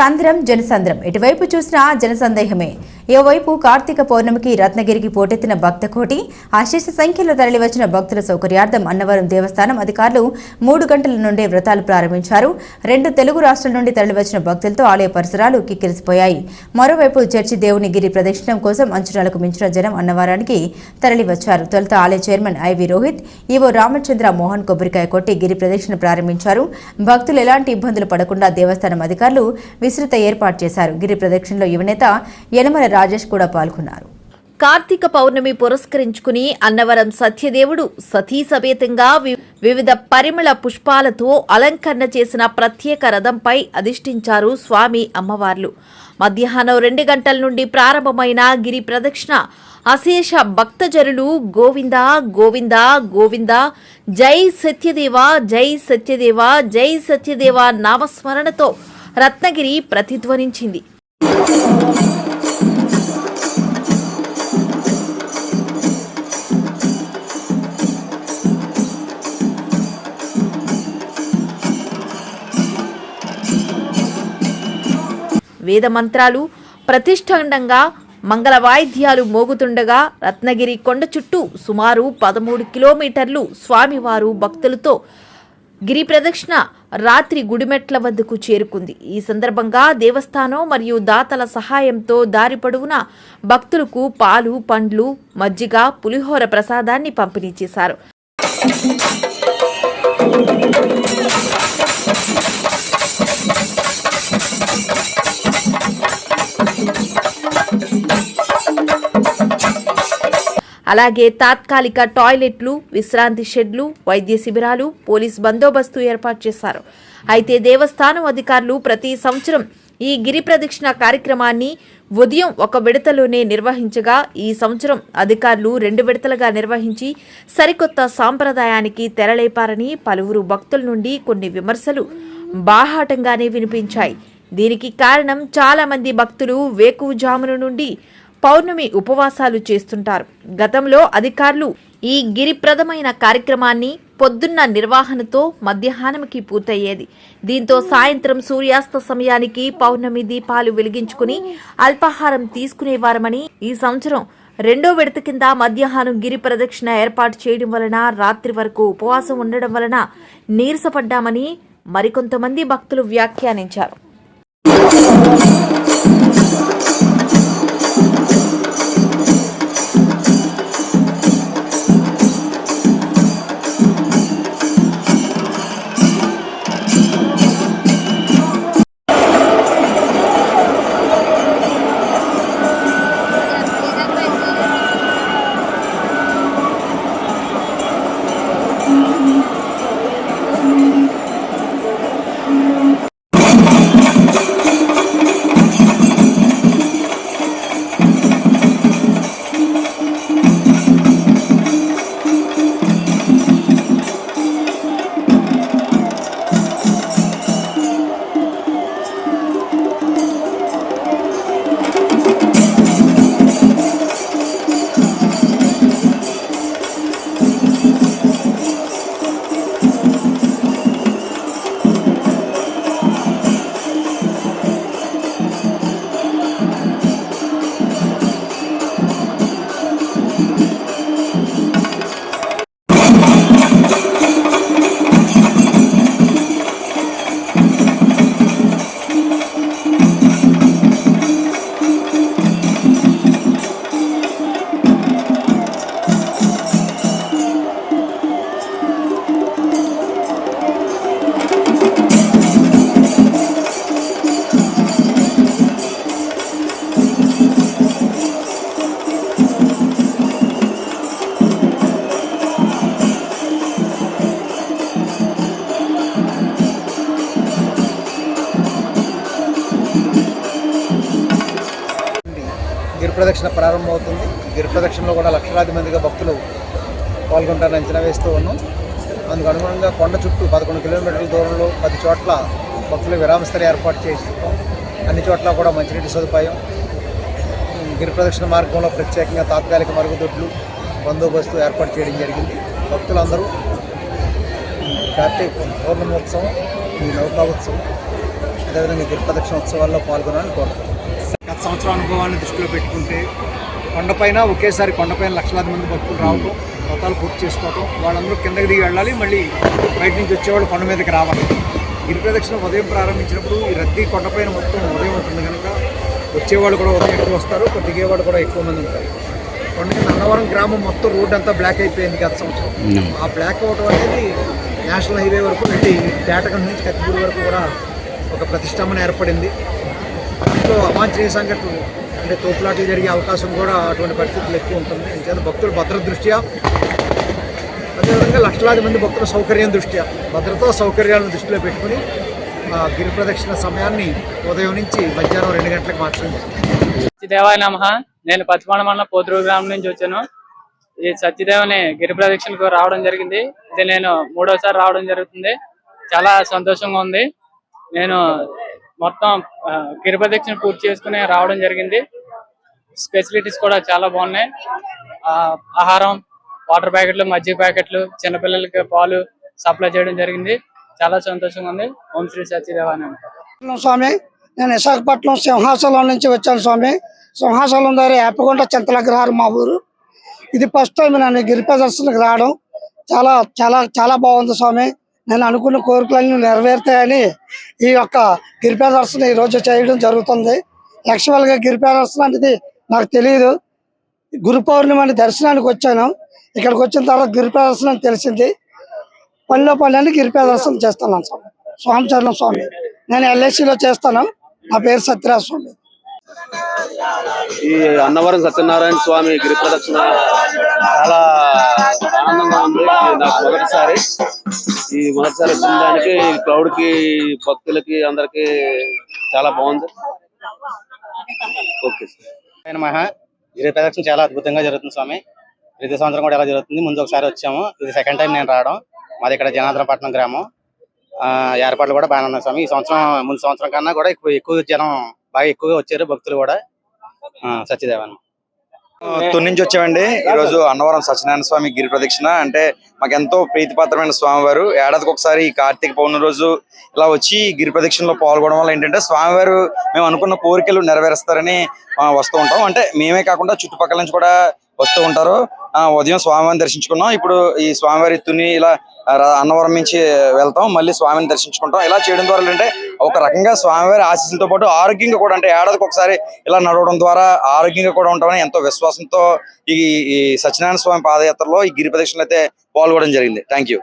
సంద్రం జనసంద్రం. ఎటువైపు చూసినా జనసందేహమే. ఓవైపు కార్తీక పౌర్ణమికి రత్నగిరికి పోటెత్తిన భక్తకోటి అశేష సంఖ్యలో తరలివచ్చిన భక్తుల సౌకర్యార్థం అన్నవరం దేవస్థానం అధికారులు మూడు గంటల నుండే వ్రతాలు ప్రారంభించారు. రెండు తెలుగు రాష్ట్రాల నుండి తరలివచ్చిన భక్తులతో ఆలయ పరిసరాలు కిక్కిరిసిపోయాయి. మరోవైపు చర్చి దేవుని గిరి ప్రదక్షిణం కోసం అంచనాలకు మించిన జనం అన్నవరానికి తరలివచ్చారు. తొలుత ఆలయ chairman IV Rohit EO Ramachandra Mohan కొబ్బరికాయ కొట్టి గిరి ప్రదక్షిణ ప్రారంభించారు. భక్తులు ఎలాంటి ఇబ్బందులు పడకుండా దేవస్థానం అధికారులు విస్తృత ఏర్పాటు చేశారు. గిరి ప్రదక్షిణలో యువనేత యనమల రాజేష్ కూడా పాల్గొన్నారు. కార్తీక పౌర్ణమి పురస్కరించుకుని అన్నవరం సత్యదేవుడు సతీ సమేతంగా వి- వివిధ పరిమళ పుష్పాలతో అలంకరణ చేసిన ప్రత్యేక రథంపై అధిష్ఠించారు స్వామి అమ్మవార్లు. మధ్యాహ్నం రెండు గంటల నుండి ప్రారంభమైన గిరి ప్రదక్షిణ అశేష భక్తజనులు గోవింద గోవింద గోవింద జై సత్యదేవ జై సత్యదేవ జై సత్యదేవ నామస్మరణతో రత్నగిరి ప్రతిధ్వనించింది. వేద మంత్రాలు ప్రతిష్టాండంగా మంగళ వాయిద్యాలు మోగుతుండగా రత్నగిరి కొండ చుట్టూ సుమారు పదమూడు కిలోమీటర్లు స్వామివారు భక్తులతో గిరి ప్రదక్షిణ రాత్రి గుడిమెట్ల వద్దకు చేరుకుంది. ఈ సందర్భంగా దేవస్థానం మరియు దాతల సహాయంతో దారి పొడవునా భక్తులకు పాలు పండ్లు మజ్జిగ పులిహోర ప్రసాదాన్ని పంపిణీ చేశారు. అలాగే తాత్కాలిక టాయిలెట్లు విశ్రాంతి షెడ్లు వైద్య శిబిరాలు పోలీస్ బందోబస్తు ఏర్పాటు చేశారు. అయితే దేవస్థానం అధికారులు ప్రతి సంవత్సరం ఈ గిరి ప్రదక్షిణ కార్యక్రమాన్ని ఉదయం ఒక విడతలోనే నిర్వహించగా ఈ సంవత్సరం అధికారులు రెండు విడతలుగా నిర్వహించి సరికొత్త సాంప్రదాయానికి తెరలేపారని పలువురు భక్తుల నుండి కొన్ని విమర్శలు బాహాటంగానే వినిపించాయి. దీనికి కారణం చాలామంది భక్తులు వేకువజామున నుండి పౌర్ణమి ఉపవాసాలు చేస్తుంటారు. గతంలో అధికారులు ఈ గిరిప్రదమైన కార్యక్రమాన్ని పొద్దున్న నిర్వహణతో మధ్యాహ్నంకి పూర్తయ్యేది. దీంతో సాయంత్రం సూర్యాస్త సమయానికి పౌర్ణమి దీపాలు వెలిగించుకుని అల్పాహారం తీసుకునేవారమని ఈ సంవత్సరం రెండో విడత కింద మధ్యాహ్నం గిరి ప్రదక్షిణ ఏర్పాటు చేయడం వలన రాత్రి వరకు ఉపవాసం ఉండడం వలన నీరసపడ్డామని మరికొంతమంది భక్తులు వ్యాఖ్యానించారు. గిరిప్రదక్షిణ ప్రారంభమవుతుంది. గిరిప్రదక్షిణలో కూడా లక్షలాది మందిగా భక్తులు పాల్గొంటారని అంచనా వేస్తూ ఉన్నాం. అందుకు అనుగుణంగా కొండ చుట్టూ పదకొండు కిలోమీటర్ల దూరంలో పది చోట్ల భక్తులు విరామస్థలి ఏర్పాటు చేస్తున్నాం అన్ని చోట్ల కూడా మంచినీటి సదుపాయం గిరి ప్రదక్షిణ మార్గంలో ప్రత్యేకంగా తాత్కాలిక మరుగుదొడ్లు బందోబస్తు ఏర్పాటు చేయడం జరిగింది. భక్తులందరూ ఈ కార్తీక పౌర్ణమోత్సవం ఈ నౌకా ఉత్సవం అదేవిధంగా గిరిప్రదక్షిణ ఉత్సవాల్లో పాల్గొనాలని కోరుతున్నాం సంవత్సరం అనుభవాన్ని దృష్టిలో పెట్టుకుంటే కొండపైన ఒకేసారి కొండపైన లక్షలాది మంది భక్తులు రావడం వ్రతాలు పూర్తి చేసుకోవడం వాళ్ళందరూ కిందకి దిగి వెళ్ళాలి మళ్ళీ బయట నుంచి వచ్చేవాళ్ళు కొండ మీదకి రావాలి. గిరి ప్రదక్షిణ ఉదయం ప్రారంభించినప్పుడు ఈ రద్దీ కొండపైన మొత్తం ఉదయం ఉంటుంది కనుక వచ్చేవాళ్ళు కూడా ఉదయం ఎక్కువ వస్తారు దిగేవాళ్ళు కూడా ఎక్కువ మంది ఉంటారు. కొండ అన్నవరం గ్రామం మొత్తం రోడ్ అంతా బ్లాక్ అయిపోయింది గత సంవత్సరం. ఆ బ్లాక్ అవటం అనేది నేషనల్ హైవే వరకు వెళ్ళి తేటగం నుంచి కత్తిపూడి వరకు కూడా ఒక ప్రతిష్టంభన ఏర్పడింది. ఇంట్లో అవాంఛనీయ సంఘటనలు అంటే తోపులాటలు జరిగే అవకాశం కూడా అటువంటి పరిస్థితులు ఎక్కువ ఉంటుంది. ఎందుకంటే భక్తుల భద్రత దృష్ట్యా అదేవిధంగా లక్షలాది మంది భక్తుల సౌకర్యం దృష్ట్యా భద్రతా సౌకర్యాలను దృష్టిలో పెట్టుకుని గిరి ప్రదక్షిణ సమయాన్ని ఉదయం నుంచి మధ్యాహ్నం రెండు గంటలకు మార్చింది సత్యదేవాయ నమ. నేను పచ్చిపాడ మండలం పోతురు గ్రామం నుంచి వచ్చాను. ఈ సత్యదేవుని గిరి ప్రదక్షిణకు రావడం జరిగింది. ఇది నేను మూడోసారి రావడం జరుగుతుంది. చాలా సంతోషంగా ఉంది. నేను మొత్తం ఆ, పూర్తి చేసుకుని రావడం జరిగింది. ఫెసిలిటీస్ కూడా చాలా బాగున్నాయి. ఆ, ఆహారం వాటర్ ప్యాకెట్లు మజ్జిగ ప్యాకెట్లు చిన్నపిల్లలకి పాలు సప్లై చేయడం జరిగింది. చాలా సంతోషంగా ఉంది. ఓం శ్రీ సత్యదేవాయ స్వామి. నేను విశాఖపట్నం సింహాచలం నుంచి వచ్చాను స్వామి. సింహాచలం దగ్గర ఏపకొండ చింతలగ్రహారం మా ఊరు. ఇది ఫస్ట్ టైం నేను గిరిపదర్శనకు రావడం. చాలా చాలా చాలా బాగుంది స్వామి. నేను అనుకున్న కోరికలన్నీ నెరవేరుతాయని ఈ యొక్క గిరిపేదర్శన ఈరోజు ఈ రోజు చేయడం జరుగుతుంది. యాక్చువల్గా అనేది నాకు తెలియదు గురు పౌర్ణమి దర్శనానికి వచ్చాను. ఇక్కడికి వచ్చిన తర్వాత గిరిపేదర్శనం అని తెలిసింది. పనిలో పని గిరిపేదర్శనం చేస్తున్నాను స్వామి. స్వామిచరణం స్వామి. నేను ఎల్ఐసిలో లో చేస్తాను. నా పేరు సత్యరాజ్ స్వామి. ఈ అన్నవరం సత్యనారాయణ స్వామి గిరి ప్రదక్షిణ చాలా ఆనందంగా ఉంది. నాకు మొదటిసారి ఈ మొదటిసారి వచ్చిన దానికి కి భక్తులకి అందరికి చాలా బాగుంది. Okay sir. నమః గిరి ప్రదక్షిణ చాలా అద్భుతంగా జరుగుతుంది స్వామి. ప్రతి సంవత్సరం కూడా ఎలా జరుగుతుంది? ముందు ఒకసారి వచ్చాము. ఇది సెకండ్ టైం నేను రావడం. మాది ఇక్కడ జనార్దనపట్నం గ్రామం. ఆ, ఏర్పాట్లు కూడా బాగానే ఉన్నాయి స్వామి. ఈ సంవత్సరం ముందు సంవత్సరం కన్నా కూడా ఎక్కువ ఎక్కువ జనం బాగా ఎక్కువగా వచ్చారు భక్తులు కూడా. ఆ, సత్యదేవన్. తుని నుంచి వచ్చామండి. ఈ రోజు అన్నవరం సత్యనారాయణ స్వామి గిరి ప్రదక్షిణ. అంటే మాకు ఎంతో ప్రీతిపాత్రమైన స్వామివారు. ఏడాదికి ఒకసారి ఈ కార్తీక పౌర్ణమి రోజు ఇలా వచ్చి గిరి ప్రదక్షిణలో పాల్గొనడం వల్ల ఏంటంటే స్వామివారు మేము అనుకున్న కోరికలు నెరవేరుస్తారని వస్తూ ఉంటాం. అంటే మేమే కాకుండా చుట్టుపక్కల నుంచి కూడా వస్తూ ఉంటారు. ఉదయం స్వామివారిని దర్శించుకున్నాం. ఇప్పుడు ఈ స్వామివారి తుని ఇలా అన్నవరం నుంచి వెళ్తాం. మళ్ళీ స్వామిని దర్శించుకుంటాం. ఇలా చేయడం ద్వారా ఏంటంటే ఒక రకంగా స్వామివారి ఆశీస్సులతో పాటు ఆరోగ్యంగా కూడా అంటే ఏడాదికి ఒకసారి ఇలా నడవడం ద్వారా ఆరోగ్యంగా కూడా ఉంటామని ఎంతో విశ్వాసంతో ఈ ఈ సత్యనారాయణ స్వామి పాదయాత్రలో ఈ గిరి ప్రదక్షిణలు అయితే పాల్గొనడం జరిగింది. Thank you